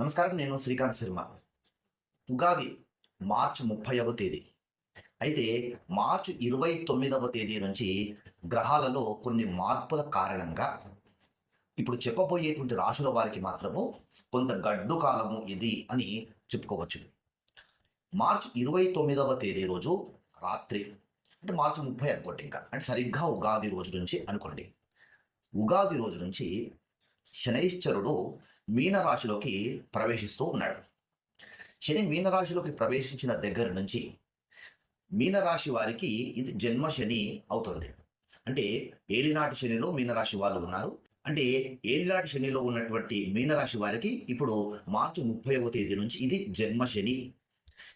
నమస్కారం నేను శ్రీకాంత్ శర్మ. ఉగాది మార్చి ముప్పైవ తేదీ. అయితే మార్చి ఇరవై తొమ్మిదవ తేదీ నుంచి గ్రహాలలో కొన్ని మార్పుల కారణంగా ఇప్పుడు చెప్పబోయేటువంటి రాశుల వారికి మాత్రము కొంత గడ్డు కాలము ఇది అని చెప్పుకోవచ్చు. మార్చి ఇరవై తొమ్మిదవ తేదీ రోజు రాత్రి అంటే మార్చి ముప్పై అనుకోండి ఇంకా అంటే సరిగ్గా ఉగాది రోజు నుంచి అనుకోండి. ఉగాది రోజు నుంచి శనైశ్చరుడు మీనరాశిలోకి ప్రవేశిస్తూ ఉన్నాడు. శని మీనరాశిలోకి ప్రవేశించిన దగ్గర నుంచి మీనరాశి వారికి ఇది జన్మ శని అవుతుంది. అంటే ఏలినాటి శనిలో మీనరాశి వాళ్ళు ఉన్నారు. అంటే ఏలినాటి శనిలో ఉన్నటువంటి మీనరాశి వారికి ఇప్పుడు మార్చి ముప్పైవ తేదీ నుంచి ఇది జన్మ శని.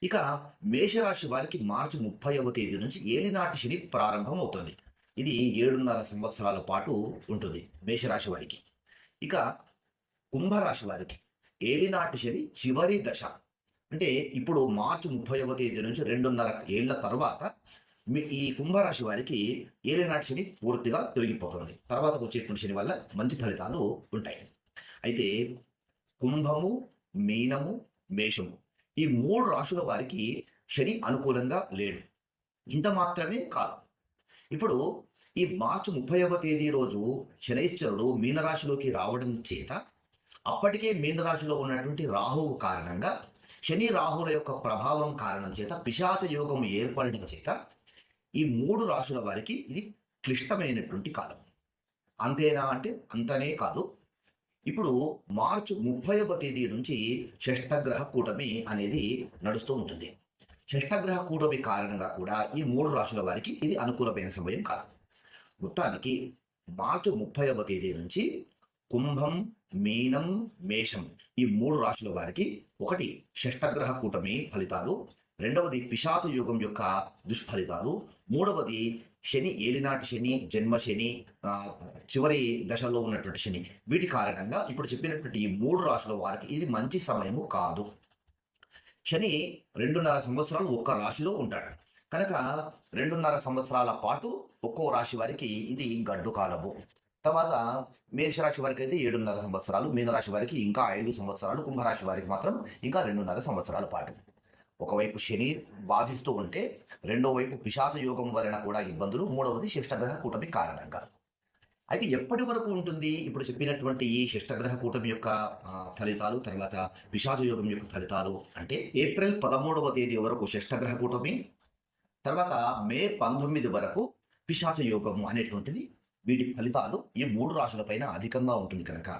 ఇక మేషరాశి వారికి మార్చి ముప్పైవ తేదీ నుంచి ఏలినాటి శని ప్రారంభం అవుతుంది. ఇది ఏడున్నర సంవత్సరాల పాటు ఉంటుంది మేషరాశి వారికి. ఇక కుంభరాశి వారికి ఏలినాటి శని చివరి దశ. అంటే ఇప్పుడు మార్చి ముప్పైవ తేదీ నుంచి రెండున్నర ఏళ్ళ తర్వాత మీ ఈ కుంభరాశి వారికి ఏలినాటి శని పూర్తిగా తొలగిపోతుంది. తర్వాత వచ్చేటువంటి శని వల్ల మంచి ఫలితాలు ఉంటాయి. అయితే కుంభము మీనము మేషము ఈ మూడు రాశుల వారికి శని అనుకూలంగా లేడు. ఇంత మాత్రమే కాదు. ఇప్పుడు ఈ మార్చి ముప్పైవ తేదీ రోజు శనైశ్వరుడు మీనరాశిలోకి రావడం చేత అప్పటికే మీనరాశిలో ఉన్నటువంటి రాహువు కారణంగా శని రాహుల యొక్క ప్రభావం కారణం చేత పిశాచ యోగం ఏర్పడడం చేత ఈ మూడు రాశుల వారికి ఇది క్లిష్టమైనటువంటి కాలం. అంతేనా అంటే అంతనే కాదు. ఇప్పుడు మార్చి ముప్పైవ తేదీ నుంచి షష్టగ్రహ కూటమి అనేది నడుస్తూ ఉంటుంది. షష్టగ్రహ కూటమి కారణంగా కూడా ఈ మూడు రాశుల వారికి ఇది అనుకూలమైన సమయం కాదు. మొత్తానికి మార్చి ముప్పైవ తేదీ నుంచి కుంభం మీనం మేషం ఈ మూడు రాశుల వారికి ఒకటి షష్టగ్రహ కూటమి ఫలితాలు రెండవది పిశాచ యుగం యొక్క దుష్ఫలితాలు మూడవది శని ఏలినాటి శని జన్మ శని చివరి దశలో ఉన్నటువంటి శని. వీటి కారణంగా ఇప్పుడు చెప్పినటువంటి ఈ మూడు రాశుల వారికి ఇది మంచి సమయము కాదు. శని రెండున్నర సంవత్సరాలు ఒక్క రాశిలో ఉంటాడు. కనుక రెండున్నర సంవత్సరాల పాటు ఒక్కో రాశి వారికి ఇది గడ్డు కాలము. తర్వాత మేషరాశి వారికి అయితే ఏడున్నర సంవత్సరాలు మీనరాశి వారికి ఇంకా ఐదు సంవత్సరాలు కుంభరాశి వారికి మాత్రం ఇంకా రెండున్నర సంవత్సరాల పాటు. ఒకవైపు శని బాధిస్తూ ఉంటే రెండో వైపు పిశాచ యోగం వలన కూడా ఇబ్బందులు మూడవది శిష్టగ్రహ కూటమి కారణంగా. అయితే ఎప్పటి వరకు ఉంటుంది? ఇప్పుడు చెప్పినటువంటి ఈ శిష్టగ్రహ కూటమి యొక్క ఫలితాలు తర్వాత పిశాచ యోగం యొక్క ఫలితాలు అంటే ఏప్రిల్ పదమూడవ తేదీ వరకు శిష్టగ్రహ కూటమి తర్వాత మే పంతొమ్మిది వరకు పిశాచ యోగము అనేటువంటిది వీటి ఫలితాలు ఈ మూడు రాశులపైన అధికంగా ఉంటుంది కనుక.